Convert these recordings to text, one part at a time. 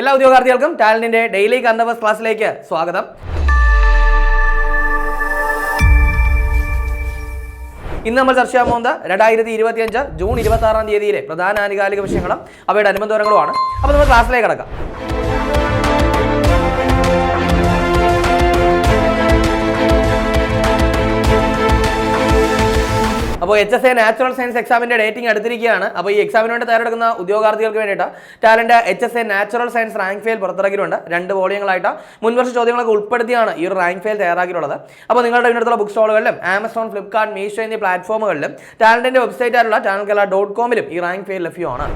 എല്ലാ ഉദ്യോഗാർത്ഥികൾക്കും ടാലന്റിന്റെ ഡെയിലി കണ്ടവേഴ്സ് ക്ലാസ്സിലേക്ക് സ്വാഗതം. ഇന്ന് നമ്മൾ ചർച്ച ചെയ്യാൻ പോകുന്നത് രണ്ടായിരത്തി ഇരുപത്തി അഞ്ച് ജൂൺ ഇരുപത്തി ആറാം തീയതിയിലെ പ്രധാന ആനുകാലിക വിഷയങ്ങളും അവയുടെ അനുബന്ധങ്ങളുമാണ് അപ്പോൾ നമ്മൾ ക്ലാസ്സിലേക്ക് കടക്കാം. അപ്പോൾ H S A natural science എക്സാമിന്റെ ഡേറ്റിംഗ് അടുത്തിരിക്കുകയാണ്. അപ്പോൾ ഈ എക്സാമിന് വേണ്ടി തയ്യാറെടുക്കുന്ന ഉദ്യോഗാർത്ഥികൾക്ക് വേണ്ടിയിട്ട് Talent H S A natural science rank file പുറത്തിറക്കിയിട്ടുണ്ട്. രണ്ട് വോളിയങ്ങളായിട്ട് മുൻവർഷ ചോദ്യങ്ങളൊക്കെ ഉൾപ്പെടുത്തിയാണ് ഈ ഒരു റാങ്ക് ഫെയിൽ തയ്യാറാക്കിയിട്ടുള്ളത്. അപ്പോൾ നിങ്ങളുടെ ഇതിനടുത്തുള്ള ബുക്ക് സ്റ്റോളുകളിലും ആമസോൺ ഫ്ലിപ്കാർട്ട് മീഷോ എന്നീ പ്ലാറ്റ്ഫോമുകളിലും ടാലന്റിന്റെ വെബ്സൈറ്റ് ആയിട്ടുള്ള ടാലന്റ് കേരള ഡോട്ട് കോമിലും ഈ റാങ്ക് ഫെയിൽ ലഭ്യമാണ്.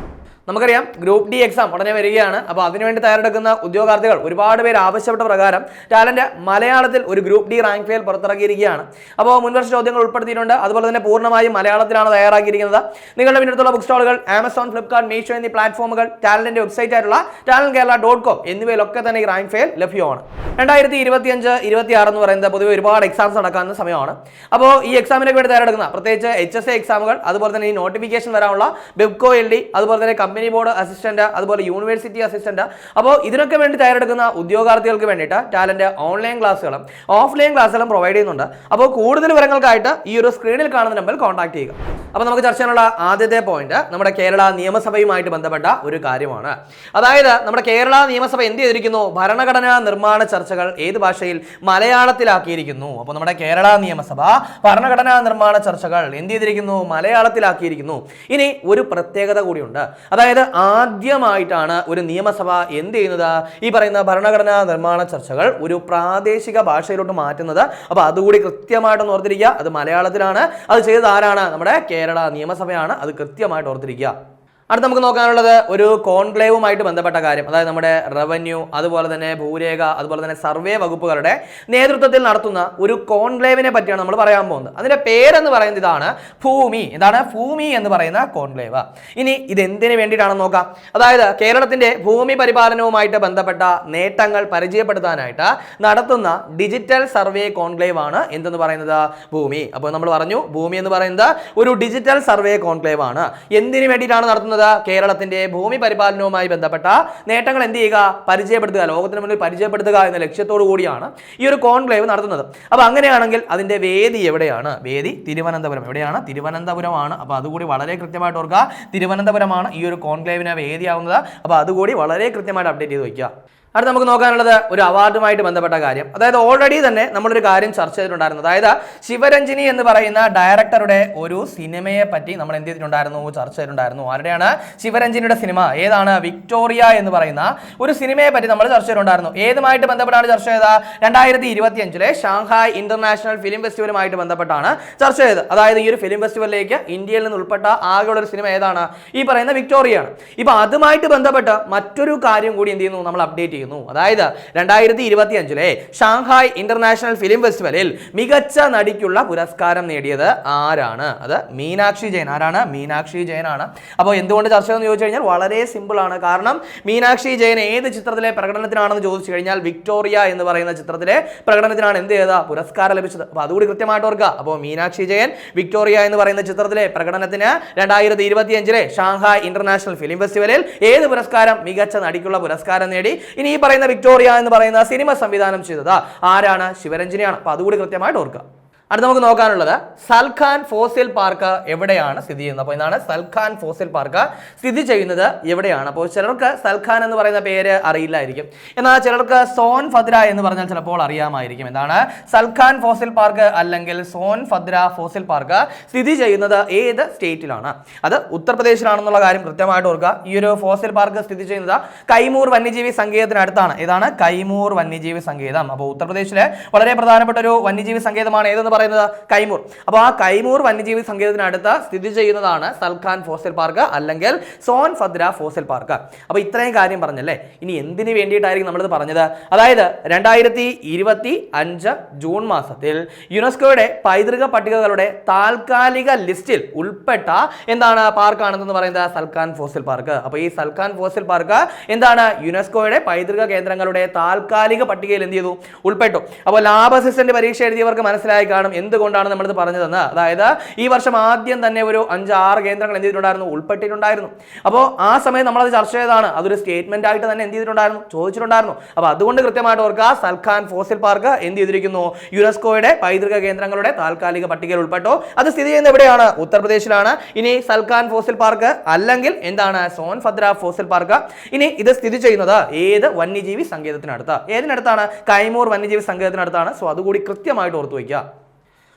നമുക്കറിയാം ഗ്രൂപ്പ് ഡി എക്സാം ഉടനെ വരികയാണ്. അപ്പോൾ അതിനുവേണ്ടി തയ്യാറെടുക്കുന്ന ഉദ്യോഗാർത്ഥികൾ ഒരുപാട് പേര് ആവശ്യപ്പെട്ട പ്രകാരം ടാലന്റ് മലയാളത്തിൽ ഒരു ഗ്രൂപ്പ് ഡി റാങ്ക് ഫയൽ പുറത്തിറക്കിയിരിക്കുകയാണ്. അപ്പോൾ മുൻവർഷ ചോദ്യങ്ങൾ ഉൾപ്പെടുത്തിയിട്ടുണ്ട്. അതുപോലെ തന്നെ പൂർണമായും മലയാളത്തിലാണ് തയ്യാറാക്കിയിരിക്കുന്നത്. നിങ്ങളുടെ പിന്നടുത്തുള്ള ബുക്ക് സ്റ്റോളുകൾ ആമസോൺ ഫ്ലിപ്കാർട്ട് മീഷോ എന്നീ പ്ലാറ്റ്ഫോമുകൾ ടാലന്റിന്റെ വെബ്സൈറ്റ് ആയിട്ടുള്ള ടാലൻ കേരള ഡോട്ട് കോം എന്നിവയിലൊക്കെ തന്നെ ഈ റാങ്ക് ഫയൽ ലഭ്യമാണ്. രണ്ടായിരത്തി ഇരുപത്തിയഞ്ച് ഇരുപത്തി ആറ് എന്ന് പറയുന്നത് പൊതുവെ ഒരുപാട് എക്സാംസ് നടക്കാവുന്ന സമയമാണ്. അപ്പോൾ ഈ എക്സാമിനൊക്കെ വേണ്ടി തയ്യാറെടുക്കുന്ന പ്രത്യേകിച്ച് എച്ച് എസ് എ എക്സാമുകൾ അതുപോലെ തന്നെ ഈ നോട്ടിഫിക്കേഷൻ വരാനുള്ള ബെബ്കോ എൽ ഡി അതുപോലെ തന്നെ കമ്പനി ബോർഡ് അസിസ്റ്റന്റ് അതുപോലെ യൂണിവേഴ്സിറ്റി അസിസ്റ്റന്റ് അപ്പോൾ ഇതിനൊക്കെ വേണ്ടി തയ്യാറെടുക്കുന്ന ഉദ്യോഗാർത്ഥികൾക്ക് വേണ്ടിയിട്ട് ടാലന്റ് ഓൺലൈൻ ക്ലാസ്സുകളും ഓഫ്ലൈൻ ക്ലാസ്സുകളും പ്രൊവൈഡ് ചെയ്യുന്നുണ്ട്. അപ്പോൾ കൂടുതൽ വിവരങ്ങൾക്കായിട്ട് ഈ ഒരു സ്ക്രീനിൽ കാണുന്ന നമ്പറിൽ കോൺടാക്ട് ചെയ്യുക. അപ്പോൾ നമുക്ക് ചർച്ച ചെയ്യാനുള്ള ആദ്യത്തെ പോയിന്റ് നമ്മുടെ കേരള നിയമസഭയുമായിട്ട് ബന്ധപ്പെട്ട ഒരു കാര്യമാണ്. അതായത് നമ്മുടെ കേരള നിയമസഭ എന്ത് ചെയ്തിരിക്കുന്നു? ഭരണഘടനാ നിർമ്മാണ ചർച്ചകൾ ഏത് ഭാഷയിൽ മലയാളത്തിലാക്കിയിരിക്കുന്നു? അപ്പോൾ നമ്മുടെ കേരള നിയമസഭ ഭരണഘടനാ നിർമ്മാണ ചർച്ചകൾ എന്ത് ചെയ്തിരിക്കുന്നു? മലയാളത്തിലാക്കിയിരിക്കുന്നു. ഇനി ഒരു പ്രത്യേകത കൂടിയുണ്ട്. അതായത് ആദ്യമായിട്ടാണ് ഒരു നിയമസഭ എന്ത് ചെയ്യുന്നത്? ഈ പറയുന്ന ഭരണഘടനാ നിർമ്മാണ ചർച്ചകൾ ഒരു പ്രാദേശിക ഭാഷയിലോട്ട് മാറ്റുന്നത്. അപ്പോൾ അതുകൂടി കൃത്യമായിട്ട് ഓർത്തിരിക്കുക. അത് മലയാളത്തിലാണ്. അത് ചെയ്തത് ആരാണ്? നമ്മുടെ കേരള നിയമസഭയാണ്. അത് കൃത്യമായിട്ട് ഓർത്തിരിക്കുക. അടുത്ത് നമുക്ക് നോക്കാനുള്ളത് ഒരു കോൺക്ലേവുമായിട്ട് ബന്ധപ്പെട്ട കാര്യം. അതായത് നമ്മുടെ റവന്യൂ അതുപോലെ തന്നെ ഭൂരേഖ അതുപോലെ തന്നെ സർവേ വകുപ്പുകളുടെ നേതൃത്വത്തിൽ നടത്തുന്ന ഒരു കോൺക്ലേവിനെ പറ്റിയാണ് നമ്മൾ പറയാൻ പോകുന്നത്. അതിന്റെ പേരെന്ന് പറയുന്നത് ഇതാണ് ഭൂമി. എന്താണ്? ഭൂമി എന്ന് പറയുന്ന കോൺക്ലേവ്. ഇനി ഇത് എന്തിനു വേണ്ടിയിട്ടാണെന്ന് നോക്കാം. അതായത് കേരളത്തിന്റെ ഭൂമി പരിപാലനവുമായിട്ട് ബന്ധപ്പെട്ട നേട്ടങ്ങൾ പരിചയപ്പെടുത്താനായിട്ട് നടത്തുന്ന ഡിജിറ്റൽ സർവേ കോൺക്ലേവ് ആണ് എന്തെന്ന് പറയുന്നത്? ഭൂമി. അപ്പോൾ നമ്മൾ പറഞ്ഞു ഭൂമി എന്ന് പറയുന്നത് ഒരു ഡിജിറ്റൽ സർവേ കോൺക്ലേവ് ആണ്. എന്തിനു വേണ്ടിയിട്ടാണ് നടത്തുന്നത്? കേരളത്തിന്റെ ഭൂമി പരിപാലനവുമായി ബന്ധപ്പെട്ട നേട്ടങ്ങൾ എന്ത് ചെയ്യുക? പരിചയപ്പെടുത്തുക. ലോകത്തിന് മുന്നിൽ പരിചയപ്പെടുത്തുക എന്ന ലക്ഷ്യത്തോടു കൂടിയാണ് ഈ ഒരു കോൺക്ലേവ് നടത്തുന്നത്. അപ്പോൾ അങ്ങനെയാണെങ്കിൽ അതിന്റെ വേദി എവിടെയാണ്? വേദി തിരുവനന്തപുരം. എവിടെയാണ്? തിരുവനന്തപുരമാണ്. അപ്പോൾ അതുകൂടി വളരെ കൃത്യമായിട്ട് ഓർക്കുക. തിരുവനന്തപുരമാണ് ഈ ഒരു കോൺക്ലേവിന് വേദിയാവുന്നത്. അപ്പോൾ അതുകൂടി വളരെ കൃത്യമായിട്ട് അപ്ഡേറ്റ് ചെയ്ത് വയ്ക്കുക. അടുത്ത് നമുക്ക് നോക്കാനുള്ളത് ഒരു അവാർഡുമായിട്ട് ബന്ധപ്പെട്ട കാര്യം. അതായത് ഓൾറെഡി തന്നെ നമ്മളൊരു കാര്യം ചർച്ച ചെയ്തിട്ടുണ്ടായിരുന്നു. അതായത് ശിവരഞ്ജിനി എന്ന് പറയുന്ന ഡയറക്ടറുടെ ഒരു സിനിമയെ പറ്റി നമ്മൾ എന്ത് ചെയ്തിട്ടുണ്ടായിരുന്നു? ചർച്ച ചെയ്തിട്ടുണ്ടായിരുന്നു. ആരുടെയാണ്? ശിവരഞ്ജിനിയുടെ സിനിമ. ഏതാണ്? വിക്ടോറിയ എന്ന് പറയുന്ന ഒരു സിനിമയെ പറ്റി നമ്മൾ ചർച്ച ചെയ്തിട്ടുണ്ടായിരുന്നു. ഏതുമായിട്ട് ബന്ധപ്പെട്ടാണ് ചർച്ച ചെയ്ത രണ്ടായിരത്തി ഇരുപത്തി അഞ്ചിലെ ഷാങ്ഹായ് ഇന്റർനാഷണൽ ഫിലിം ഫെസ്റ്റിവലുമായിട്ട് ബന്ധപ്പെട്ടാണ് ചർച്ച ചെയ്തത്. അതായത് ഈ ഒരു ഫിലിം ഫെസ്റ്റിവലിലേക്ക് ഇന്ത്യയിൽ നിന്ന് ഉൾപ്പെട്ട ആകെയുള്ള ഒരു സിനിമ ഏതാണ്? ഈ പറയുന്ന വിക്ടോറിയ ആണ് ഇപ്പൊ അതുമായിട്ട് ബന്ധപ്പെട്ട് മറ്റൊരു കാര്യം കൂടി എന്ത് ചെയ്യുന്നു? നമ്മൾ അപ്ഡേറ്റ് ചെയ്യുന്നു. അതായത് രണ്ടായിരത്തി ഇരുപത്തി അഞ്ചിലെ ഷാങ്ഹായ് ഇന്റർനാഷണൽ ഫിലിം ഫെസ്റ്റിവലിൽ മികച്ച നടിക്കുള്ള പുരസ്കാരം നേടിയത് ആരാണ്? അത് മീനാക്ഷി ജയൻ. ആരാണ്? മീനാക്ഷി ജയൻ ആണ് അപ്പോൾ എന്തുകൊണ്ട് ചർച്ച എന്ന് ചോദിച്ചു കഴിഞ്ഞാൽ വളരെ സിമ്പിൾ ആണ്. കാരണം മീനാക്ഷി ജയൻ ഏത് ചിത്രത്തിലെ പ്രകടനത്തിനാണെന്ന് ചോദിച്ചു കഴിഞ്ഞാൽ വിക്ടോറിയ എന്ന് പറയുന്ന ചിത്രത്തിലെ പ്രകടനത്തിനാണ് എന്ത് ചെയ്തത്? പുരസ്കാരം ലഭിച്ചത്. അപ്പോൾ അതുകൂടി കൃത്യമായിട്ട് ഓർക്കുക. അപ്പോൾ മീനാക്ഷി ജയൻ വിക്ടോറിയ എന്ന് പറയുന്ന ചിത്രത്തിലെ പ്രകടനത്തിന് രണ്ടായിരത്തി ഇരുപത്തി അഞ്ചിലെ ഷാങ്ഹായ് ഇന്റർനാഷണൽ ഫിലിം ഫെസ്റ്റിവലിൽ ഏത് പുരസ്കാരം മികച്ച നടിക്കുള്ള പുരസ്കാരം നേടി? ഇനി പറയുന്ന വിക്ടോറിയ എന്ന് പറയുന്ന സിനിമ സംവിധാനം ചെയ്തത് ആരാണ്? ശിവരഞ്ജനിയാണ്. അപ്പൊ അതുകൂടി കൃത്യമായിട്ട് ഓർക്കുക. അടുത്ത നമുക്ക് നോക്കാനുള്ളത് സൽഖാൻ ഫോസിൽ പാർക്ക് എവിടെയാണ് സ്ഥിതി ചെയ്യുന്നത്? അപ്പോൾ ഇതാണ് സൽഖാൻ ഫോസിൽ പാർക്ക് സ്ഥിതി ചെയ്യുന്നത് എവിടെയാണ്? അപ്പോൾ ചിലർക്ക് സൽഖാൻ എന്ന് പറയുന്ന പേര് അറിയില്ലായിരിക്കും. എന്നാൽ ചിലർക്ക് സോൻ ഫദ്ര എന്ന് പറഞ്ഞാൽ ചിലപ്പോൾ അറിയാമായിരിക്കും. എന്താണ്? സൽഖാൻ ഫോസിൽ പാർക്ക് അല്ലെങ്കിൽ സോൻ ഫദ്ര ഫോസിൽ പാർക്ക് സ്ഥിതി ചെയ്യുന്നത് ഏത് സ്റ്റേറ്റിലാണ്? അത് ഉത്തർപ്രദേശിലാണെന്നുള്ള കാര്യം കൃത്യമായിട്ട് ഓർക്കുക. ഈ ഒരു ഫോസിൽ പാർക്ക് സ്ഥിതി ചെയ്യുന്നത് കൈമൂർ വന്യജീവി സങ്കേതത്തിനടുത്താണ് ഏതാണ്? കൈമൂർ വന്യജീവി സങ്കേതം. അപ്പോൾ ഉത്തർപ്രദേശിലെ വളരെ പ്രധാനപ്പെട്ട ഒരു വന്യജീവി സങ്കേതമാണ് ഏതെന്ന് പറയുന്നത് കൈമൂർ. അപ്പോൾ ആ കൈമൂർ വന്യജീവി സങ്കേതത്തിനടുത്ത് സ്ഥിതി ചെയ്യുന്നതാണ് സൽഖാൻ ഫോസൽ പാർക്ക് അല്ലെങ്കിൽ സോൻ ഫദ്ര ഫോസൽ പാർക്ക്. അപ്പോൾ ഇത്രയും കാര്യം പറഞ്ഞല്ലേ? ഇനി എന്തിനു വേണ്ടിയിട്ടായിരിക്കും നമ്മളിത് പറഞ്ഞത്? അതായത് രണ്ടായിരത്തി ഇരുപത്തി അഞ്ച് ജൂൺ മാസത്തിൽ യുനെസ്കോയുടെ പൈതൃക പട്ടികകളുടെ താൽക്കാലിക ലിസ്റ്റിൽ ഉൾപ്പെട്ട എന്താണ് പാർക്കാണെന്ന് പറയുന്നത്? Salkhan fossil park. അപ്പോൾ ഈ സൽഖാൻ ഫോസൽ പാർക്ക് എന്താണ്? യുനെസ്കോയുടെ പൈതൃക കേന്ദ്രങ്ങളുടെ താൽക്കാലിക പട്ടികയിൽ എന്ത് ചെയ്തു? ഉൾപ്പെട്ടു. അപ്പോൾ ലാബ് അസിസ്റ്റന്റ് പരീക്ഷ എഴുതിയവർക്ക് മനസ്സിലായി അറിയണം എന്തുകൊണ്ടാണ് നമ്മളിത് പറഞ്ഞതെന്ന്? അതായത് ഈ വർഷം ആദ്യം തന്നെ ഒരു അഞ്ച് ആറ് കേന്ദ്രങ്ങൾ എന്ത് ചെയ്തിട്ടുണ്ടായിരുന്നു? ഉൾപ്പെട്ടിട്ടുണ്ടായിരുന്നു. അപ്പോൾ ആ സമയം നമ്മളത് ചർച്ച ചെയ്തതാണ്. അതൊരു സ്റ്റേറ്റ്മെന്റ് ആയിട്ട് തന്നെ എന്ത് ചെയ്തിട്ടുണ്ടായിരുന്നു? ചോദിച്ചിട്ടുണ്ടായിരുന്നു. അപ്പോൾ അതുകൊണ്ട് കൃത്യമായിട്ട് ഓർക്കുക സൽഖാൻ ഫോസിൽ പാർക്ക് എന്ത് ചെയ്തിരിക്കുന്നു? യുനെസ്കോയുടെ പൈതൃക കേന്ദ്രങ്ങളുടെ താൽക്കാലിക പട്ടികയിൽ ഉൾപ്പെട്ടു. അത് സ്ഥിതി ചെയ്യുന്നത് എവിടെയാണ്? ഉത്തർപ്രദേശിലാണ്. ഇനി സൽഖാൻ ഫോസിൽ പാർക്ക് അല്ലെങ്കിൽ എന്താണ്? സോൻഭദ്ര ഫോസിൽ പാർക്ക് ഇനി ഇത് സ്ഥിതി ചെയ്യുന്നത് ഏത് വന്യജീവി സങ്കേതത്തിനടുത്ത്? ഏതിനടുത്താണ്? കൈമൂർ വന്യജീവി സങ്കേതത്തിനടുത്താണ്. സോ അതുകൂടി കൃത്യമായിട്ട് ഓർത്തു വയ്ക്കുക.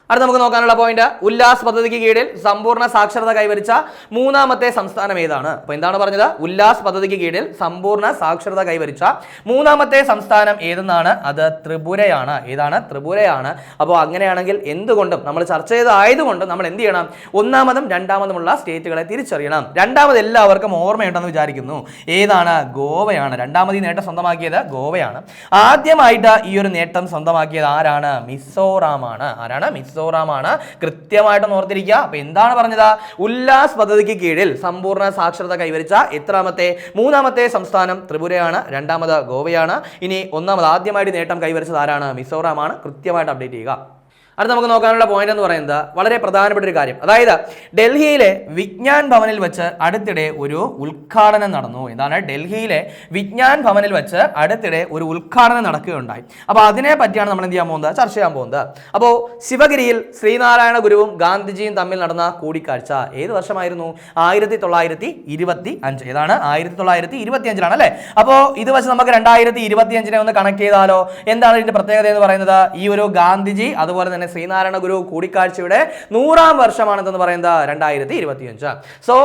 അടുത്ത നമുക്ക് നോക്കാനുള്ള പോയിന്റ് ഉല്ലാസ് പദ്ധതിക്ക് കീഴിൽ സമ്പൂർണ സാക്ഷരത കൈവരിച്ച മൂന്നാമത്തെ സംസ്ഥാനം ഏതാണ്? അപ്പൊ എന്താണ് പറഞ്ഞത്? ഉല്ലാസ് പദ്ധതിക്ക് കീഴിൽ സമ്പൂർണ സാക്ഷരത കൈവരിച്ച മൂന്നാമത്തെ സംസ്ഥാനം ഏതെന്നാണ്? അത് ത്രിപുരയാണ്. ഏതാണ്? ത്രിപുരയാണ്. അപ്പോൾ അങ്ങനെയാണെങ്കിൽ എന്തുകൊണ്ടും നമ്മൾ ചർച്ച ചെയ്തതായതുകൊണ്ടും നമ്മൾ എന്ത് ചെയ്യണം? ഒന്നാമതും രണ്ടാമതുമുള്ള സ്റ്റേറ്റുകളെ തിരിച്ചറിയണം. രണ്ടാമത് എല്ലാവർക്കും ഓർമ്മയുണ്ടെന്ന് വിചാരിക്കുന്നു. ഏതാണ്? ഗോവയാണ്. രണ്ടാമത് ഈ നേട്ടം സ്വന്തമാക്കിയത് ഗോവയാണ്. ആദ്യമായിട്ട് ഈ ഒരു നേട്ടം സ്വന്തമാക്കിയത് ആരാണ്? മിസോറാമാണ്. ആരാണ്? മിസോറാമാണ് കൃത്യമായിട്ട് ഓർത്തിരിക്കുക. അപ്പൊ എന്താണ് പറഞ്ഞത്? ഉല്ലാസ് പദ്ധതിക്ക് കീഴിൽ സമ്പൂർണ സാക്ഷരത കൈവരിച്ച എത്രാമത്തെ മൂന്നാമത്തെ സംസ്ഥാനം ത്രിപുരയാണ് രണ്ടാമത് ഗോവയാണ്. ഇനി ഒന്നാമത് ആദ്യമായിട്ട് നേട്ടം കൈവരിച്ചത് ആരാണ്? മിസോറാമാണ്. കൃത്യമായിട്ട് അപ്ഡേറ്റ് ചെയ്യുക. അടുത്ത നമുക്ക് നോക്കാനുള്ള പോയിന്റ് എന്ന് പറയുന്നത് വളരെ പ്രധാനപ്പെട്ട ഒരു കാര്യം. അതായത് ഡൽഹിയിലെ വിജ്ഞാൻ ഭവനിൽ വെച്ച് അടുത്തിടെ ഒരു ഉദ്ഘാടനം നടന്നു. എന്താണ് ഡൽഹിയിലെ വിജ്ഞാൻ ഭവനിൽ വെച്ച് അടുത്തിടെ ഒരു ഉദ്ഘാടനം നടക്കുകയുണ്ടായി. അപ്പോൾ അതിനെ പറ്റിയാണ് നമ്മൾ എന്ത് ചെയ്യാൻ പോകുന്നത്? ചർച്ച ചെയ്യാൻ പോകുന്നത്. അപ്പോൾ ശിവഗിരിയിൽ ശ്രീനാരായണ ഗുരുവും ഗാന്ധിജിയും തമ്മിൽ നടന്ന കൂടിക്കാഴ്ച ഏത് വർഷമായിരുന്നു? ആയിരത്തി തൊള്ളായിരത്തി ഇരുപത്തി അഞ്ച് ഏതാണ്? ആയിരത്തി തൊള്ളായിരത്തി ഇരുപത്തി അഞ്ചിലാണ് അല്ലേ? അപ്പോൾ ഇത് വെച്ച് നമുക്ക് രണ്ടായിരത്തി ഇരുപത്തി അഞ്ചിനെ ഒന്ന് കണക്ട് ചെയ്താലോ? എന്താണ് ഇതിന്റെ പ്രത്യേകത എന്ന് പറയുന്നത്? ഈ ഒരു ഗാന്ധിജി അതുപോലെ തന്നെ ശ്രീനാരായണ ഗുരു കൂടിക്കാഴ്ചയുടെ നൂറാം വർഷമാണെന്ന് പറയുന്നത് രണ്ടായിരത്തി ഇരുപത്തിയഞ്ച്. സോ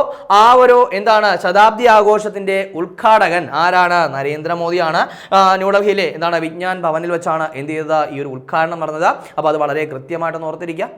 ആ ഒരു എന്താണ് ശതാബ്ദി ആഘോഷത്തിന്റെ ഉദ്ഘാടകൻ ആരാണ്? നരേന്ദ്രമോദിയാണ്. ന്യൂഡൽഹിയിലെ എന്താണ് വിജ്ഞാൻ ഭവനിൽ വെച്ചാണ് എന്ത് ചെയ്തത്? ഈ ഒരു ഉദ്ഘാടനം നടന്നത്. അപ്പോൾ അത് വളരെ കൃത്യമായിട്ട് ഓർത്തിരിക്കുക.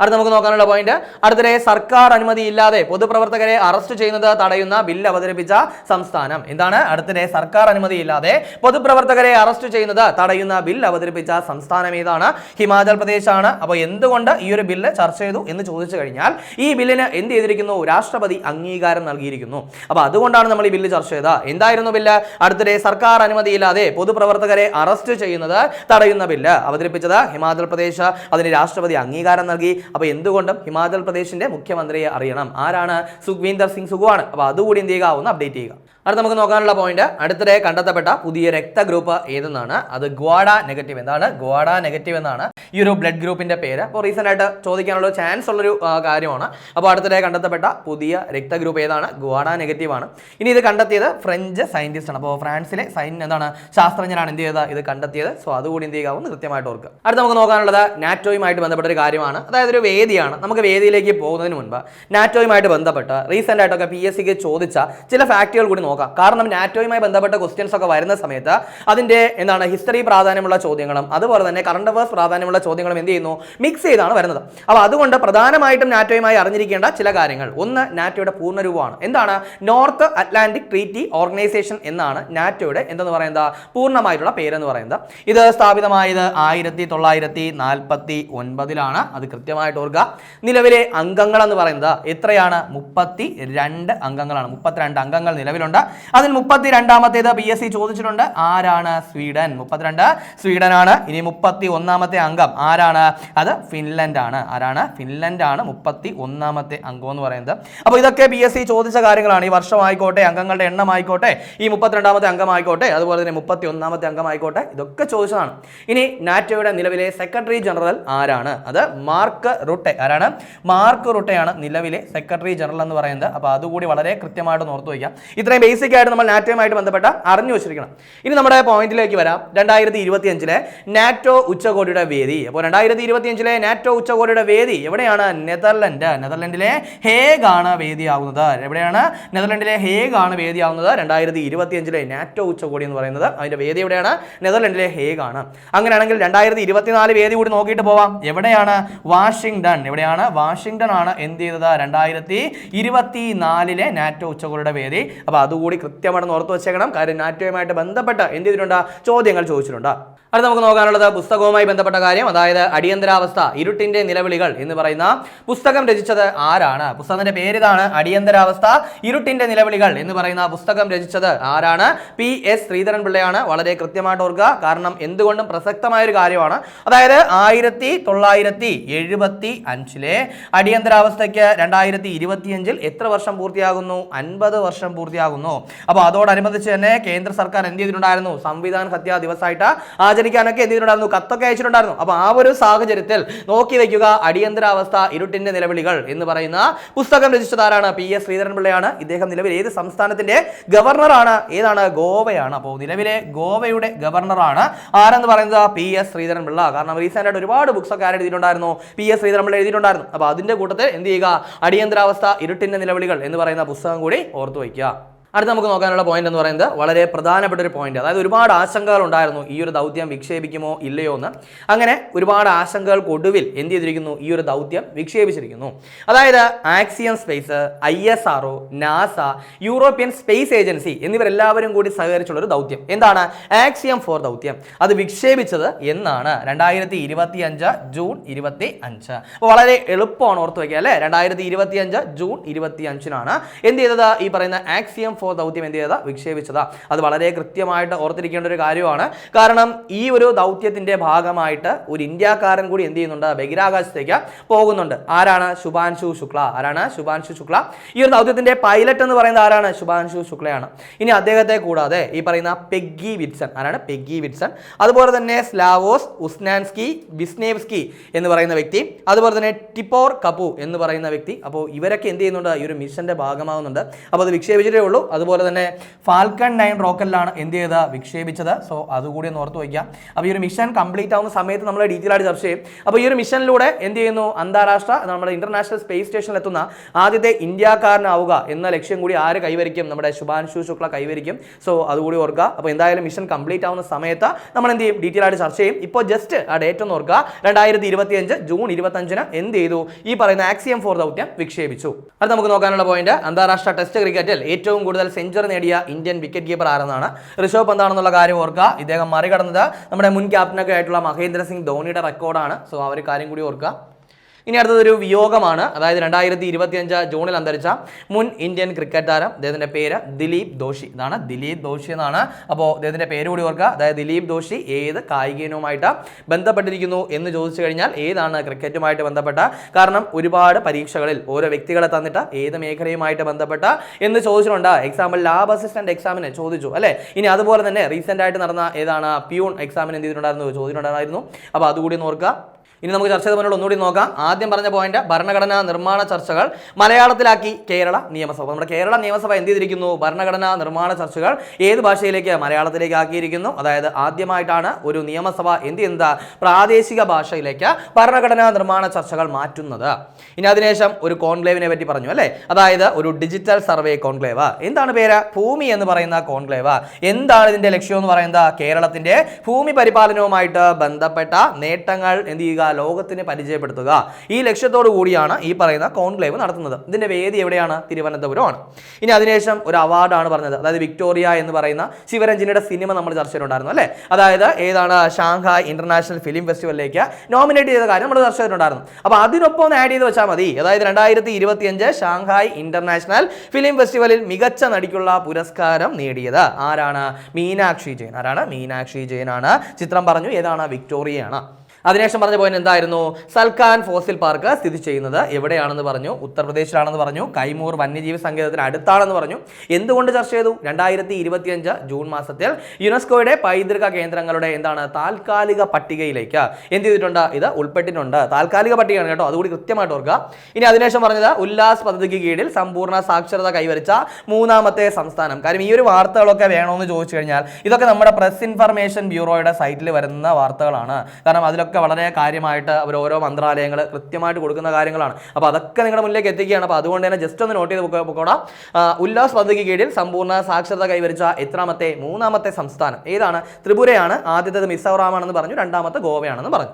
അടുത്ത നമുക്ക് നോക്കാനുള്ള പോയിന്റ് അടുത്തിടെ സർക്കാർ അനുമതിയില്ലാതെ പൊതുപ്രവർത്തകരെ അറസ്റ്റ് ചെയ്യുന്നത് തടയുന്ന ബില്ല് അവതരിപ്പിച്ച സംസ്ഥാനം. എന്താണ്? അടുത്തിടെ സർക്കാർ അനുമതിയില്ലാതെ പൊതുപ്രവർത്തകരെ അറസ്റ്റ് ചെയ്യുന്നത് തടയുന്ന ബില്ല് അവതരിപ്പിച്ച സംസ്ഥാനം ഏതാണ്? ഹിമാചൽ പ്രദേശ് ആണ് അപ്പോൾ എന്തുകൊണ്ട് ഈ ഒരു ബില്ല് ചർച്ച ചെയ്തു എന്ന് ചോദിച്ചു കഴിഞ്ഞാൽ ഈ ബില്ലിന് എന്ത് ചെയ്തിരിക്കുന്നു? രാഷ്ട്രപതി അംഗീകാരം നൽകിയിരിക്കുന്നു. അപ്പോൾ അതുകൊണ്ടാണ് നമ്മൾ ഈ ബില്ല് ചർച്ച ചെയ്തത്. എന്തായിരുന്നു ബില്ല് അടുത്തിടെ സർക്കാർ അനുമതിയില്ലാതെ പൊതുപ്രവർത്തകരെ അറസ്റ്റ് ചെയ്യുന്നത് തടയുന്ന ബില്ല് അവതരിപ്പിച്ചത് ഹിമാചൽ പ്രദേശ്. അതിന് രാഷ്ട്രപതി അംഗീകാരം നൽകി. അപ്പോൾ എന്തുകൊണ്ടും ഹിമാചൽ പ്രദേശിന്റെ മുഖ്യമന്ത്രിയെ അറിയണം. ആരാണ്? സുഖ്വീന്ദർ സിംഗ് സുഖുവാണ്. അപ്പോൾ അതുകൂടി എന്ത് ചെയ്യുക? ഒന്ന് അപ്ഡേറ്റ് ചെയ്യുക. അടുത്ത നമുക്ക് നോക്കാനുള്ള പോയിന്റ് അടുത്തിടെ കണ്ടെത്തപ്പെട്ട പുതിയ രക്തഗ്രൂപ്പ് ഏതെന്നാണ്? അത് ഗ്വാഡ നെഗറ്റീവ് എന്താണ്? ഗ്വാഡ നെഗറ്റീവ് എന്നാണ് ഈ ഒരു ബ്ലഡ് ഗ്രൂപ്പിന്റെ പേര്. അപ്പോൾ റീസെന്റ് ആയിട്ട് ചോദിക്കാനുള്ള ചാൻസ് ഉള്ളൊരു കാര്യമാണ്. അപ്പോൾ അടുത്തിടെ കണ്ടെത്തപ്പെട്ട പുതിയ രക്തഗ്രൂപ്പ് ഏതാണ്? ഗ്വാഡ നെഗറ്റീവ് ആണ്. ഇനി ഇത് കണ്ടെത്തിയത് ഫ്രഞ്ച് സയന്റിസ്റ്റ് ആണ്. അപ്പോൾ ഫ്രാൻസിലെ സൈൻ എന്താണ്? ശാസ്ത്രജ്ഞരാണ് എന്ത് ചെയ്തത്? ഇത് കണ്ടെത്തിയത്. സോ അതുകൂടി എന്ത് ചെയ്യാവുന്ന കൃത്യമായിട്ട് ഓർക്കുക. അടുത്ത നമുക്ക് നോക്കാനുള്ളത് നാറ്റോയുമായിട്ട് ബന്ധപ്പെട്ട ഒരു കാര്യമാണ്. അതായത് ഒരു വേദിയാണ്. നമുക്ക് വേദിയിലേക്ക് പോകുന്നതിന് മുൻപ് നാറ്റോയുമായിട്ട് ബന്ധപ്പെട്ട് റീസെന്റ് ആയിട്ടൊക്കെ പി എസ് സിക്ക് ചോദിച്ച ചില ഫാക്റ്റുകൾ കൂടി നോക്കാം. കാരണം നാറ്റോയുമായി ബന്ധപ്പെട്ട ക്വസ്റ്റ്യൻസ് ഒക്കെ വരുന്ന സമയത്ത് അതിന്റെ എന്താണ് ഹിസ്റ്ററി പ്രാധാന്യമുള്ള ചോദ്യങ്ങളും അതുപോലെ തന്നെ കറണ്ട് അഫേഴ്സ് പ്രാധാന്യമുള്ള ചോദ്യങ്ങളും എന്ത് ചെയ്യുന്നു? മിക്സ് ചെയ്താണ് വരുന്നത്. അപ്പോൾ അതുകൊണ്ട് പ്രധാനമായിട്ടും നാറ്റോയുമായി അറിഞ്ഞിരിക്കേണ്ട ചില കാര്യങ്ങൾ. ഒന്ന് നാറ്റോയുടെ പൂർണരൂപമാണ്. എന്താണ്? നോർത്ത് അറ്റ്ലാന്റിക് ട്രീറ്റി ഓർഗനൈസേഷൻ എന്നാണ് നാറ്റോയുടെ എന്തെന്ന് പറയുന്നത്? പൂർണമായിട്ടുള്ള പേരെന്ന് പറയുന്നത്. ഇത് സ്ഥാപിതമായത് ആയിരത്തി തൊള്ളായിരത്തി നാൽപ്പത്തി ഒൻപതിലാണ് അത് കൃത്യമായിട്ട് ഓർക്കുക. നിലവിലെ അംഗങ്ങൾ എന്ന് പറയുന്നത് എത്രയാണ്? മുപ്പത്തി രണ്ട് അംഗങ്ങളാണ്. മുപ്പത്തിരണ്ട് അംഗങ്ങൾ നിലവിലുണ്ട്. അതിൽ മുപ്പത്തി രണ്ടാമത്തേത് പി എസ് സി ചോദിച്ചിട്ടുണ്ട്. ആരാണ് സ്വീഡൻ? മുപ്പത്തിരണ്ട് സ്വീഡനാണ്. ഇനി മുപ്പത്തി ഒന്നാമത്തെ അംഗം ആരാണ്? അത് ഫിൻലൻഡ് ആണ് ആരാണ്? ഫിൻലൻഡ് ആണ് മുപ്പത്തി ഒന്നാമത്തെ അംഗം എന്ന് പറയുന്നത്. അപ്പോൾ ഇതൊക്കെ പി എസ് സി ചോദിച്ച കാര്യങ്ങളാണ്. ഈ വർഷമായിക്കോട്ടെ അംഗങ്ങളുടെ എണ്ണം ആയിക്കോട്ടെ ഈ മുപ്പത്തിരണ്ടാമത്തെ അംഗമായിക്കോട്ടെ അതുപോലെ തന്നെ മുപ്പത്തി ഒന്നാമത്തെ അംഗമായിക്കോട്ടെ ഇതൊക്കെ ചോദിച്ചതാണ്. ഇനി നാറ്റോയുടെ നിലവിലെ സെക്രട്ടറി ജനറൽ ആരാണ്? അത് മാർക്ക് റുട്ടെ. ആരാണ്? മാർക്ക് റുട്ടെയാണ് നിലവിലെ സെക്രട്ടറി ജനറൽ എന്ന് പറയുന്നത്. അപ്പോൾ അതുകൂടി വളരെ കൃത്യമായിട്ട് ഓർത്തു വയ്ക്കാം ഇത്രയും ബേസിക് ആയിട്ട് നമ്മൾ നാറ്റോയുമായിട്ട് ബന്ധപ്പെട്ട അറിഞ്ഞു വെച്ചിരിക്കണം. ഇനി നമ്മുടെ പോയിന്റിലേക്ക് വരാം. രണ്ടായിരത്തി ഇരുപത്തി അഞ്ചിലെ നാറ്റോ ഉച്ചകോടിയുടെ വേദി. അപ്പോൾ രണ്ടായിരത്തി ഇരുപത്തി അഞ്ചിലെ നാറ്റോ ഉച്ചകോടിയുടെ വേദി എവിടെയാണ്? നെതർലൻഡ്. നെതർലൻഡിലെ ഹേഗ് ആണ് വേദിയാവുന്നത്. എവിടെയാണ്? നെതർലൻഡിലെ ഹേഗ് ആണ് വേദിയാവുന്നത്. രണ്ടായിരത്തി ഇരുപത്തി അഞ്ചിലെ നാറ്റോ ഉച്ചകോടി എന്ന് പറയുന്നത് അതിന്റെ വേദി എവിടെയാണ്? നെതർലൻഡിലെ ഹേഗ് ആണ് അങ്ങനെയാണെങ്കിൽ രണ്ടായിരത്തി ഇരുപത്തിനാല് വേദി കൂടി നോക്കിയിട്ട് പോവാം. എവിടെയാണ്? വാഷിംഗ്ടൺ എവിടെയാണ്? വാഷിംഗ്ടൺ ആണ് എന്ത് ചെയ്തത്? രണ്ടായിരത്തി ഇരുപത്തി നാലിലെ നാറ്റോ ഉച്ചകോടിയുടെ വേദി. അപ്പോൾ അതുകൂടി അതുകൂടി കൃത്യമായിട്ട് ഓർത്ത് വെച്ചേക്കണം. കാര്യം നാറ്റോയുമായിട്ട് ബന്ധപ്പെട്ട് എന്ത് ചെയ്തിട്ടുണ്ട്? ചോദ്യങ്ങൾ ചോദിച്ചിട്ടുണ്ട്. അടുത്ത നമുക്ക് നോക്കാനുള്ളത് പുസ്തകവുമായി ബന്ധപ്പെട്ട കാര്യം. അതായത് അടിയന്തരാവസ്ഥ ഇരുട്ടിന്റെ നിലവിളികൾ എന്ന് പറയുന്ന പുസ്തകം രചിച്ചത് ആരാണ്? പുസ്തകത്തിന്റെ പേരിതാണ് അടിയന്തരാവസ്ഥ ഇരുട്ടിന്റെ നിലവിളികൾ എന്ന് പറയുന്ന പുസ്തകം രചിച്ചത് ആരാണ്? പി എസ് ശ്രീധരൻ പിള്ളയാണ്. വളരെ കൃത്യമായിട്ട് ഓർക്കുക. കാരണം എന്തുകൊണ്ടും പ്രസക്തമായ ഒരു കാര്യമാണ്. അതായത് ആയിരത്തി തൊള്ളായിരത്തി എഴുപത്തി അഞ്ചിലെ അടിയന്തരാവസ്ഥയ്ക്ക് രണ്ടായിരത്തി ഇരുപത്തിയഞ്ചിൽ എത്ര വർഷം പൂർത്തിയാകുന്നു? അൻപത് വർഷം പൂർത്തിയാകുന്നു. അപ്പോൾ അതോടനുബന്ധിച്ച് തന്നെ കേന്ദ്ര സർക്കാർ എന്ത് ചെയ്തിട്ടുണ്ടായിരുന്നു? സംവിധാന ഹത്യാ ദിവസമായിട്ട് ആചരിക്കാനൊക്കെ എന്ത് ചെയ്തിട്ടുണ്ടായിരുന്നു? കത്തൊക്കെ അയച്ചിട്ടുണ്ടായിരുന്നു. അപ്പോൾ ആ ഒരു സാഹചര്യത്തിൽ നോക്കി വയ്ക്കുക അടിയന്തരാവസ്ഥ ഇരുട്ടിന്റെ നിലവിളികൾ എന്ന് പറയുന്ന പുസ്തകം രചിച്ചതാരാണ് പി എസ് ശ്രീധരൻപിള്ളയാണ്. ഇദ്ദേഹം നിലവിൽ ഏത് സംസ്ഥാനത്തിന്റെ ഗവർണറാണ്? ഏതാണ്? ഗോവയാണ്. അപ്പോൾ നിലവിലെ ഗോവയുടെ ഗവർണറാണ് ആരെന്ന് പറയുന്നത്? P S Sreedharan Pillai. കാരണം റീസെന്റ് ആയിട്ട് ഒരുപാട് ബുക്സ് ഒക്കെ ആരെഴുതിയിട്ടുണ്ടായിരുന്നു പി എസ് ശ്രീധരൻപിള്ള എഴുതിയിട്ടുണ്ടായിരുന്നു. അപ്പോൾ അതിന്റെ കൂട്ടത്തിൽ എന്ത് ചെയ്യുക? അടിയന്തരാവസ്ഥ ഇരുട്ടിന്റെ നിലവിളികൾ എന്ന് പറയുന്ന പുസ്തകം കൂടി ഓർത്തു വയ്ക്കുക. അടുത്ത നമുക്ക് നോക്കാനുള്ള പോയിന്റ് എന്ന് പറയുന്നത് വളരെ പ്രധാനപ്പെട്ട ഒരു പോയിന്റ് അതായത് ഒരുപാട് ആശങ്കകൾ ഉണ്ടായിരുന്നു ഈ ഒരു ദൗത്യം വിക്ഷേപിക്കുമോ ഇല്ലയോ എന്ന്. അങ്ങനെ ഒരുപാട് ആശങ്കകൾക്ക് ഒടുവിൽ എന്ത് ചെയ്തിരിക്കുന്നു? ഈ ഒരു ദൗത്യം വിക്ഷേപിച്ചിരിക്കുന്നു. അതായത് Axiom space I S R O NASA European space agency എന്നിവരെല്ലാവരും കൂടി സഹകരിച്ചുള്ള ഒരു ദൗത്യം. എന്താണ്? ആക്സിയം ഫോർ ദൗത്യം. അത് വിക്ഷേപിച്ചത് എന്നാണ്. രണ്ടായിരത്തി ഇരുപത്തി അഞ്ച് ജൂൺ ഇരുപത്തി അഞ്ച് അപ്പോൾ വളരെ എളുപ്പമാണ് ഓർത്ത് വയ്ക്കുക അല്ലേ? രണ്ടായിരത്തി ഇരുപത്തി അഞ്ച് ജൂൺ ഇരുപത്തി അഞ്ചിനാണ് എന്ത് ചെയ്തത് ഈ പറയുന്ന ആക്സിയം ഫോർ ദൗത്യം എന്ത് ചെയ്തത്? വിക്ഷേപിച്ചത്. അത് വളരെ കൃത്യമായിട്ട് ഓർത്തിരിക്കേണ്ട ഒരു കാര്യമാണ്. കാരണം ഈ ഒരു ദൗത്യത്തിന്റെ ഭാഗമായിട്ട് ഒരു ഇന്ത്യക്കാരൻ കൂടി എന്ത് ചെയ്യുന്നുണ്ട്? ബഹിരാകാശത്തേക്ക് പോകുന്നുണ്ട്. ആരാണ്? ശുഭാൻശു ശുക്ല. ആരാണ്? ശുഭാൻശു ശുക്ല. ഈ ഒരു ദൗത്യത്തിന്റെ പൈലറ്റ് എന്ന് പറയുന്നത് ആരാണ്? ശുഭാൻശു ശുക്ലയാണ്. ഇനി അദ്ദേഹത്തെ കൂടാതെ ഈ പറയുന്ന പെഗ്ഗി വിറ്റ്സൺ. ആരാണ്? Peggy Whitson. അതുപോലെ തന്നെ സ്ലാവോസ് ഉസ്നാൻസ്കി ബിസ്നേവ്സ്കി എന്ന് പറയുന്ന വ്യക്തി. അതുപോലെ തന്നെ ടിപ്പോർ കപു എന്ന് പറയുന്ന വ്യക്തി. അപ്പോൾ ഇവരൊക്കെ എന്ത് ചെയ്യുന്നുണ്ട്? ഈ ഒരു മിഷന്റെ ഭാഗമാകുന്നുണ്ട് അപ്പോൾ അത് വിക്ഷേപിച്ചിട്ടേ ഉള്ളൂ. അതുപോലെ തന്നെ ഫാൽക്കൺ നയൻ റോക്കറ്റിലാണ് എന്ത് ചെയ്ത വിക്ഷേപിച്ചത്. സോ അതുകൂടി ഒന്ന് ഓർത്ത് വയ്ക്കാം. അപ്പോൾ ഈ ഒരു മിഷൻ കംപ്ലീറ്റ് ആവുന്ന സമയത്ത് നമ്മൾ ഡീറ്റെയിൽ ആയിട്ട് ചർച്ച ചെയ്യും. അപ്പോൾ ഈ ഒരു മിഷനിലൂടെ എന്ത് ചെയ്യുന്നു? അന്താരാഷ്ട്ര നമ്മുടെ ഇന്റർനാഷണൽ സ്പേസ് സ്റ്റേഷനിൽ എത്തുന്ന ആദ്യത്തെ ഇന്ത്യക്കാരനാവുക എന്ന ലക്ഷ്യം കൂടി ആര് കൈവരിക്കും? നമ്മുടെ ശുഭാൻശു ശുക്ല കൈവരിക്കും. സോ അതുകൂടി ഓർക്കുക. അപ്പോൾ എന്തായാലും മിഷൻ കംപ്ലീറ്റ് ആവുന്ന സമയത്ത് നമ്മൾ എന്ത് ചെയ്യും? ഡീറ്റെയിൽ ആയിട്ട് ചർച്ച ചെയ്യും. ഇപ്പോൾ ജസ്റ്റ് ആ ഡേറ്റ് ഒന്ന് ഓർക്കുക. രണ്ടായിരത്തി ഇരുപത്തിയഞ്ച് ജൂൺ ഇരുപത്തഞ്ചിന് എന്ത് ചെയ്തു? ഈ പറയുന്ന ആക്സിയം ഫോർ ദൗത്യം വിക്ഷേപിച്ചു. അത് നമുക്ക് നോക്കാനുള്ള പോയിന്റ് അന്താരാഷ്ട്ര ടെസ്റ്റ് ക്രിക്കറ്റിൽ ഏറ്റവും കൂടുതൽ സെഞ്ചുറി നേടിയ ഇന്ത്യൻ വിക്കറ്റ് കീപ്പർ ആരെന്നാണ്? ഋഷഭ് പന്താണെന്നുള്ള കാര്യം ഓർക്കുക. ഇദ്ദേഹം മറികടന്നത് നമ്മുടെ മുൻ ക്യാപ്റ്റനൊക്കെ ആയിട്ടുള്ള മഹേന്ദ്ര സിംഗ് ധോണിയുടെ റെക്കോർഡാണ് സോ ആ ഒരു കാര്യം കൂടി ഓർക്കുക. ഇനി അടുത്തതൊരു വിയോഗമാണ്. അതായത് രണ്ടായിരത്തി ഇരുപത്തിയഞ്ച് ജൂണിൽ അന്തരിച്ച മുൻ ഇന്ത്യൻ ക്രിക്കറ്റ് താരം അദ്ദേഹത്തിന്റെ പേര് ദിലീപ് ദോഷി. ഇതാണ് ദിലീപ് ദോഷി എന്നാണ്. അപ്പോൾ അദ്ദേഹത്തിന്റെ പേര് കൂടി ഓർക്കുക. അതായത് ദിലീപ് ദോഷി ഏത് കായിക ഇനവുമായിട്ട് ബന്ധപ്പെട്ടിരിക്കുന്നു എന്ന് ചോദിച്ചു കഴിഞ്ഞാൽ ഏതാണ് ക്രിക്കറ്റുമായിട്ട് ബന്ധപ്പെട്ട? കാരണം ഒരുപാട് പരീക്ഷകളിൽ ഓരോ വ്യക്തികളെ തന്നിട്ട് ഏത് മേഖലയുമായിട്ട് ബന്ധപ്പെട്ട എന്ന് ചോദിച്ചിട്ടുണ്ട്. എക്സാമ്പിൾ ലാബ് അസിസ്റ്റന്റ് എക്സാമിന് ചോദിച്ചു അല്ലേ? ഇനി അതുപോലെ തന്നെ റീസെന്റ് ആയിട്ട് നടന്ന ഏതാണ്? പ്യൂൺ എക്സാമിന് എന്ത് ചെയ്തിട്ടുണ്ടായിരുന്നു? ചോദിച്ചിട്ടുണ്ടായിരുന്നു. അപ്പോൾ അതുകൂടി നോക്കുക ഇനി നമുക്ക് ചർച്ച ചെയ്ത മുന്നോട്ട് ഒന്നുകൂടി നോക്കാം. ആദ്യം പറഞ്ഞ പോയിന്റ് ഭരണഘടനാ നിർമ്മാണ ചർച്ചകൾ മലയാളത്തിലാക്കി കേരള നിയമസഭ. നമ്മുടെ കേരള നിയമസഭ എന്ത് ചെയ്തിരിക്കുന്നു? ഭരണഘടനാ നിർമ്മാണ ചർച്ചകൾ ഏത് ഭാഷയിലേക്ക് മലയാളത്തിലേക്ക് ആക്കിയിരിക്കുന്നു? അതായത് ആദ്യമായിട്ടാണ് ഒരു നിയമസഭ എന്ത് ചെയ്യുന്നത്? പ്രാദേശിക ഭാഷയിലേക്ക് ഭരണഘടനാ നിർമ്മാണ ചർച്ചകൾ മാറ്റുന്നത്. ഇനി അതിനുശേഷം ഒരു കോൺക്ലേവിനെ പറ്റി പറഞ്ഞു അല്ലേ? അതായത് ഒരു ഡിജിറ്റൽ സർവേ കോൺക്ലേവ്. എന്താണ് പേര്? ഭൂമി എന്ന് പറയുന്ന കോൺക്ലേവ്. എന്താണ് ഇതിന്റെ ലക്ഷ്യം എന്ന് പറയുന്നത്? കേരളത്തിന്റെ ഭൂമി പരിപാലനവുമായിട്ട് ബന്ധപ്പെട്ട നേട്ടങ്ങൾ എന്ത് ചെയ്യുക? ലോകത്തിന് പരിചയപ്പെടുത്തുക. ഈ ലക്ഷ്യത്തോടു കൂടിയാണ് ഈ പറയുന്ന കോൺക്ലേവ് നടത്തുന്നത്. ഇതിന്റെ വേദി എവിടെയാണ്? തിരുവനന്തപുരമാണ്. ഇനി അതിനുശേഷം ഒരു അവാർഡാണ് പറഞ്ഞത്. അതായത് വിക്ടോറിയ എന്ന് പറയുന്ന ശിവരഞ്ജനിയുടെ സിനിമ നമ്മൾ ചർച്ചയിലുണ്ടായിരുന്നു അല്ലേ? അതായത് ഏതാണ്? ഷാങ്ഹായ് ഇന്റർനാഷണൽ ഫിലിം ഫെസ്റ്റിവലിലേക്ക് നോമിനേറ്റ് ചെയ്ത കാര്യം നമ്മൾ ചർച്ച ചെയ്തിട്ടുണ്ടായിരുന്നു. അപ്പോൾ അതിനൊപ്പം ഒന്ന് ആഡ് ചെയ്ത് വെച്ചാൽ മതി. അതായത് രണ്ടായിരത്തി ഇരുപത്തിയഞ്ച് ഷാങ്ഹായ് ഇന്റർനാഷണൽ ഫിലിം ഫെസ്റ്റിവലിൽ മികച്ച നടിക്കുള്ള പുരസ്കാരം നേടിയത്. ആരാണ്? മീനാക്ഷി ജെയിൻ. ആരാണ്? മീനാക്ഷി ജെയിൻ ആണ് ചിത്രം പറഞ്ഞു. ഏതാണ്? വിക്ടോറിയയാണ്. അതിനുശേഷം പറഞ്ഞ പോയിന്റ് എന്തായിരുന്നു? സൽഖാൻ ഫോസിൽ പാർക്ക് സ്ഥിതി ചെയ്യുന്നത് എവിടെയാണെന്ന് പറഞ്ഞു ഉത്തർപ്രദേശിലാണെന്ന് പറഞ്ഞു കൈമൂർ വന്യജീവി സങ്കേതത്തിന് അടുത്താണെന്ന് പറഞ്ഞു. എന്തുകൊണ്ട് ചർച്ച ചെയ്തു? രണ്ടായിരത്തി ഇരുപത്തിയഞ്ച് ജൂൺ മാസത്തിൽ യുനെസ്കോയുടെ പൈതൃക കേന്ദ്രങ്ങളുടെ എന്താണ് താൽക്കാലിക പട്ടികയിലേക്ക് എന്ത് ചെയ്തിട്ടുണ്ട്? ഇത് ഉൾപ്പെട്ടിട്ടുണ്ട്. താൽക്കാലിക പട്ടികയാണ് കേട്ടോ അതുകൂടി കൃത്യമായിട്ട് ഓർക്കുക. ഇനി അതിനുശേഷം പറഞ്ഞത് ഉല്ലാസ് പദ്ധതിക്ക് കീഴിൽ സമ്പൂർണ സാക്ഷരത കൈവരിച്ച മൂന്നാമത്തെ സംസ്ഥാനം. കാര്യം ഈ ഒരു വാർത്തകളൊക്കെ വേണമെന്ന് ചോദിച്ചു കഴിഞ്ഞാൽ ഇതൊക്കെ നമ്മുടെ പ്രസ് ഇൻഫർമേഷൻ ബ്യൂറോയുടെ സൈറ്റിൽ വരുന്ന വാർത്തകളാണ്. കാരണം അതിലൊക്കെ ബില്ലുകൾക്കൊക്കെ വളരെ കാര്യമായിട്ട് അവർ ഓരോ മന്ത്രാലയങ്ങൾ കൃത്യമായിട്ട് കൊടുക്കുന്ന കാര്യങ്ങളാണ്. അപ്പോൾ അതൊക്കെ നിങ്ങളുടെ മുന്നിലേക്ക് എത്തിക്കുകയാണ്. അപ്പോൾ അതുകൊണ്ട് തന്നെ ജസ്റ്റ് ഒന്ന് നോട്ട് ചെയ്ത് പൊക്കോ- പൊക്കോടാം. ഉല്ലാസ് പദ്ധതിക്ക് കീഴിൽ സമ്പൂർണ സാക്ഷരത കൈവരിച്ച എത്രാമത്തെ മൂന്നാമത്തെ സംസ്ഥാനം ഏതാണ്? ത്രിപുരയാണ്. ആദ്യത്തേത് മിസോറാമാണെന്ന് പറഞ്ഞു രണ്ടാമത്തെ ഗോവയാണെന്ന് പറഞ്ഞു.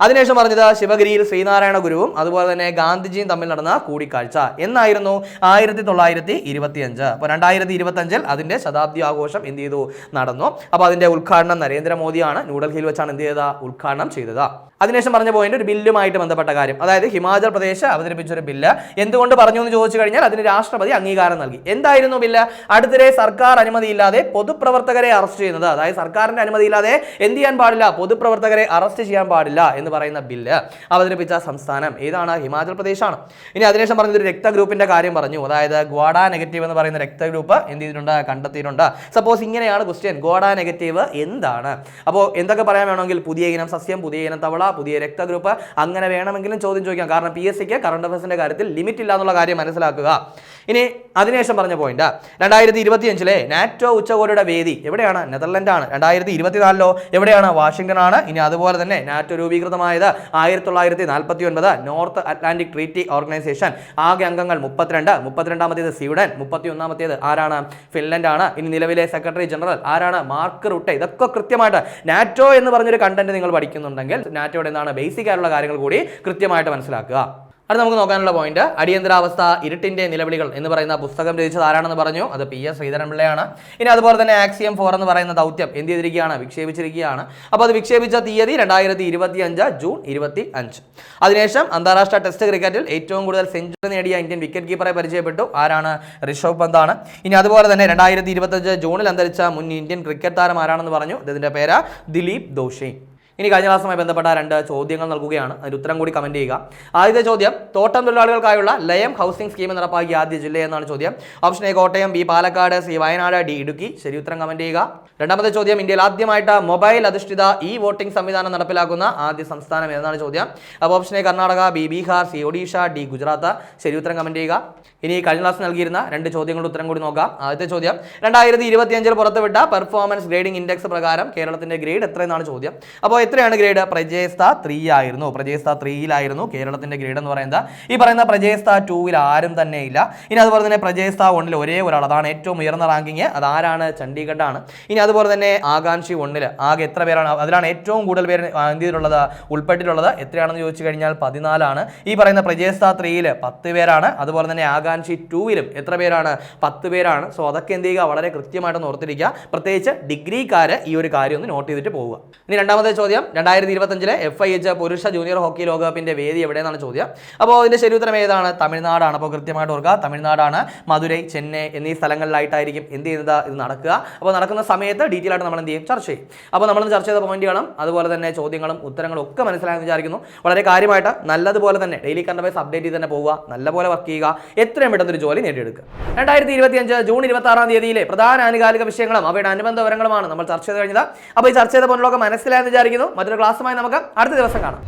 അതിനുശേഷം പറഞ്ഞത് ശിവഗിരിയിൽ ശ്രീനാരായണ ഗുരുവും അതുപോലെ തന്നെ ഗാന്ധിജിയും തമ്മിൽ നടന്ന കൂടിക്കാഴ്ച എന്നായിരുന്നു ആയിരത്തി തൊള്ളായിരത്തി ഇരുപത്തി അഞ്ച് അപ്പോൾ രണ്ടായിരത്തി ഇരുപത്തഞ്ചിൽ അതിന്റെ ശതാബ്ദി ആഘോഷം എന്ത് ചെയ്തു? നടന്നു. അപ്പോൾ അതിന്റെ ഉദ്ഘാടനം നരേന്ദ്രമോദിയാണ്. ന്യൂഡൽഹിയിൽ വെച്ചാണ് എന്ത് ചെയ്ത ഉദ്ഘാടനം ചെയ്തത്. അതിനുശേഷം പറഞ്ഞ പോയിന്റ് ഒരു ബില്ലുമായിട്ട് ബന്ധപ്പെട്ട കാര്യം. അതായത് ഹിമാചൽ പ്രദേശ് അവതരിപ്പിച്ച ഒരു ബില്ല്. എന്തുകൊണ്ട് പറഞ്ഞു എന്ന് ചോദിച്ചു കഴിഞ്ഞാൽ അതിന് രാഷ്ട്രപതി അംഗീകാരം നൽകി. എന്തായിരുന്നു ബില്ല്? അടുത്തിടെ സർക്കാർ അനുമതിയില്ലാതെ പൊതുപ്രവർത്തകരെ അറസ്റ്റ് ചെയ്യുന്നത്. അതായത് സർക്കാരിന്റെ അനുമതിയില്ലാതെ എന്ത് ചെയ്യാൻ പാടില്ല? പൊതുപ്രവർത്തകരെ അറസ്റ്റ് ചെയ്യാൻ പാടില്ല എന്ന് പറയുന്ന ബില്ല് അവതരിപ്പിച്ച സംസ്ഥാനം ഏതാണ്? ഹിമാചൽ പ്രദേശാണ്. ഇനി അതിനുശേഷം പറഞ്ഞത് ഒരു രക്തഗ്രൂപ്പിന്റെ കാര്യം പറഞ്ഞു. അതായത് ഗ്വാഡ നെഗറ്റീവ് എന്ന് പറയുന്ന രക്തഗ്രൂപ്പ് എന്ത് ചെയ്തിട്ടുണ്ട്? കണ്ടെത്തിയിട്ടുണ്ട്. സപ്പോസ് ഇങ്ങനെയാണ് ക്വസ്റ്റ്യൻ. ഗ്വാഡ നെഗറ്റീവ് എന്താണ്? അപ്പോൾ എന്തൊക്കെ പറയാൻ വേണമെങ്കിൽ പുതിയ ഇനം സസ്യം പുതിയ ഇനം തവള പുതിയ രക്തഗ്രൂപ്പ്. അങ്ങനെ വേണമെങ്കിലും ചോദ്യം ചോദിക്കാം. കാരണം പി എസ് സിക്ക് കറണ്ട് അഫയേഴ്സിന്റെ കാര്യത്തിൽ ലിമിറ്റ് ഇല്ല എന്നുള്ള കാര്യം മനസ്സിലാക്കുക. ഇനി അതിനുശേഷം പറഞ്ഞ പോയിന്റ് രണ്ടായിരത്തി ഇരുപത്തിയഞ്ചിലെ നാറ്റോ ഉച്ചകോടിയുടെ വേദി എവിടെയാണ്? നെതർലൻഡ് ആണ് രണ്ടായിരത്തി ഇരുപത്തിനാലിലോ എവിടെയാണ്? വാഷിംഗ്ടൺ ആണ് ഇനി അതുപോലെ തന്നെ നാറ്റോ രൂപീകൃതമായത് ആയിരത്തി തൊള്ളായിരത്തി നാൽപ്പത്തി ഒൻപത് നോർത്ത് അറ്റ്ലാന്റിക് ട്രീറ്റി ഓർഗനൈസേഷൻ. ആകെ അംഗങ്ങൾ മുപ്പത്തിരണ്ട്. മുപ്പത്തിരണ്ടാമത്തേത് സ്വീഡൻ മുപ്പത്തി ഒന്നാമത്തേത് ആരാണ്? ഫിൻലൻഡ് ആണ് ഇനി നിലവിലെ സെക്രട്ടറി ജനറൽ ആരാണ്? Mark Rutte. ഇതൊക്കെ കൃത്യമായിട്ട് നാറ്റോ എന്ന് പറഞ്ഞൊരു കണ്ടന്റ് നിങ്ങൾ പഠിക്കുന്നുണ്ടെങ്കിൽ നാറ്റോയുടെ എന്താണ് ബേസിക് ആയിട്ടുള്ള കാര്യങ്ങൾ കൂടി കൃത്യമായിട്ട് മനസ്സിലാക്കുക. അത് നമുക്ക് നോക്കാനുള്ള പോയിന്റ് അടിയന്തരാവസ്ഥ ഇരുട്ടിന്റെ നിലവിളികൾ എന്ന് പറയുന്ന പുസ്തകം രചിച്ചത് ആരാണെന്ന് പറഞ്ഞു? അത് പി എസ് ശ്രീധരൻപിള്ളയാണ്. ഇനി അതുപോലെ തന്നെ ആക്സിയം ഫോർ എന്ന് പറയുന്ന ദൗത്യം എന്ത് ചെയ്തിരിക്കുകയാണ്? വിക്ഷേപിച്ചിരിക്കുകയാണ്. അപ്പോൾ അത് വിക്ഷേപിച്ച തീയതി രണ്ടായിരത്തി ഇരുപത്തി അഞ്ച് ജൂൺ ഇരുപത്തി അഞ്ച് അതിനുശേഷം അന്താരാഷ്ട്ര ടെസ്റ്റ് ക്രിക്കറ്റിൽ ഏറ്റവും കൂടുതൽ സെഞ്ചുറി നേടിയ ഇന്ത്യൻ വിക്കറ്റ് കീപ്പറെ പരിചയപ്പെട്ടു. ആരാണ്? ഋഷഭ് പന്താണ് ഇനി അതുപോലെ തന്നെ രണ്ടായിരത്തി ഇരുപത്തഞ്ച് ജൂണിൽ അന്തരിച്ച മുൻ ഇന്ത്യൻ ക്രിക്കറ്റ് താരം ആരാണെന്ന് പറഞ്ഞു? ഇതിന്റെ പേര് ദിലീപ് ദോഷി. ഇനി കഴിഞ്ഞ ക്ലാസ്സുമായി ബന്ധപ്പെട്ട രണ്ട് ചോദ്യങ്ങൾ നൽകുകയാണ്. അതിന് ഉത്തരം കൂടി കമന്റ് ചെയ്യുക. ആദ്യത്തെ ചോദ്യം തോട്ടം തൊഴിലാളികൾക്കായുള്ള ലയം ഹൗസിംഗ് സ്കീം നടപ്പാക്കിയ ആദ്യ ജില്ല എന്നാണ് ചോദ്യം. Option A Kottayam B Palakkad C Wayanad D Idukki. ശരി ഉത്തരം കമന്റ് ചെയ്യുക. രണ്ടാമത്തെ ചോദ്യം ഇന്ത്യയിൽ ആദ്യമായിട്ട് മൊബൈൽ അധിഷ്ഠിത ഇ വോട്ടിംഗ് സംവിധാനം നടപ്പിലാക്കുന്ന ആദ്യ സംസ്ഥാനം ഏതാണ് ചോദ്യം? അപ്പോൾ option A Karnataka B Bihar C Odisha D Gujarat. ശരി ഉത്തരം കമന്റ് ചെയ്യുക. ഇനി കഴിഞ്ഞ ക്ലാസ് നൽകിയിരുന്ന രണ്ട് ചോദ്യങ്ങളുടെ ഉത്തരം കൂടി നോക്കാം. ആദ്യത്തെ ചോദ്യം രണ്ടായിരത്തി ഇരുപത്തിയഞ്ചിൽ പുറത്തുവിട്ട പെർഫോമൻസ് ഗ്രേഡിംഗ് ഇൻഡെക്സ് പ്രകാരം കേരളത്തിന്റെ ഗ്രേഡ് എത്രയെന്നാണ് ചോദ്യം? അപ്പോൾ എത്രയാണ് ഗ്രേഡ് പ്രജയസ്ഥ ത്രീ ആയിരുന്നു പ്രജയസ്ഥ ത്രീയിലായിരുന്നു കേരളത്തിന്റെ ഗ്രേഡ് എന്ന് പറയുന്നത്. ഈ പറയുന്ന പ്രജയസ്ഥ ടൂവിൽ ആരും തന്നെ ഇല്ല ഇനി അതുപോലെ തന്നെ പ്രജയസ്ഥ വണ്ണിൽ ഒരേ ഒരാൾ. അതാണ് ഏറ്റവും ഉയർന്ന റാങ്കിങ് അതാരാണ് ചണ്ഡീഗഡ് ആണ് ഇനി അതുപോലെ തന്നെ ആകാംക്ഷി ഒന്നിൽ ആകെ എത്ര പേരാണ്? അതിലാണ് ഏറ്റവും കൂടുതൽ പേര് ഇന്ത്യയിലുള്ളത് ഉൾപ്പെട്ടിട്ടുള്ളത് എത്രയാണെന്ന് ചോദിച്ചു കഴിഞ്ഞാൽ പതിനാലാണ്. ഈ പറയുന്ന പ്രജേസ്ത ത്രീയിൽ പത്ത് പേരാണ്. അതുപോലെ തന്നെ ആകാംക്ഷി ടൂവിലും എത്ര പേരാണ്? പത്ത് പേരാണ്. സോ അതൊക്കെ എന്ത് ചെയ്യുക? വളരെ കൃത്യമായിട്ടൊന്ന് ഓർത്തിരിക്കുക. പ്രത്യേകിച്ച് ഡിഗ്രിക്കാർ ഈ ഒരു കാര്യം ഒന്ന് നോട്ട് ചെയ്തിട്ട് പോവുക. ഇനി രണ്ടാമത്തെ ചോദ്യം. രണ്ടായിരത്തി ഇരുപത്തഞ്ചിലെ എഫ് ഐ എച്ച് പുരുഷ ജൂനിയർ ഹോക്കി ലോകകപ്പിന്റെ വേദി എവിടെയെന്നാണ് ചോദ്യം. അപ്പോൾ അതിന്റെ ശരിയുത്തരം ഏതാണ്? തമിഴ്നാടാണ്. അപ്പോൾ കൃത്യമായിട്ട് ഓർക്കുക. തമിഴ്നാടാണ് മധുരൈ ചെന്നൈ എന്നീ സ്ഥലങ്ങളിലായിട്ടായിരിക്കും എന്ത് ചെയ്യുന്നത്? ഇത് നടക്കുക. അപ്പോൾ നടക്കുന്ന സമയത്ത് ഡീറ്റെയിൽ ആയിട്ട് നമ്മൾ എന്ത് ചെയ്യും? ചർച്ച ചെയ്യും. അപ്പോൾ നമ്മൾ ചർച്ച ചെയ്ത പോയിന്റുകളും അതുപോലെ തന്നെ ചോദ്യങ്ങളും ഉത്തരങ്ങളും ഒക്കെ മനസ്സിലായെന്ന് വിചാരിക്കുന്നു. വളരെ കാര്യമായിട്ട് നല്ലതുപോലെ തന്നെ ഡെയിലി കണ്ടവൈസ് അപ്ഡേറ്റ് ചെയ്ത് തന്നെ പോവുക നല്ലപോലെ വർക്ക് ചെയ്യുക എത്രയും പെട്ടെന്ന് ഒരു ജോലി നേടിയെടുക്കുക. രണ്ടായിരത്തി ഇരുപത്തിയഞ്ച് ജൂൺ ഇരുപത്തി ആറാം തീയതിയിലെ പ്രധാന ആനുകാലിക വിഷയങ്ങളും അവയുടെ അനുബന്ധ വിവരങ്ങളുമാണ് നമ്മൾ ചർച്ച ചെയ്ത് കഴിഞ്ഞത്. അപ്പോൾ ഈ ചർച്ച ചെയ്ത പോലുള്ളതൊക്കെ മനസ്സിലായെന്ന് വിചാരിക്കുന്നു. മറ്റൊരു ക്ലാസ്സുമായി നമുക്ക് അടുത്ത ദിവസം കാണാം.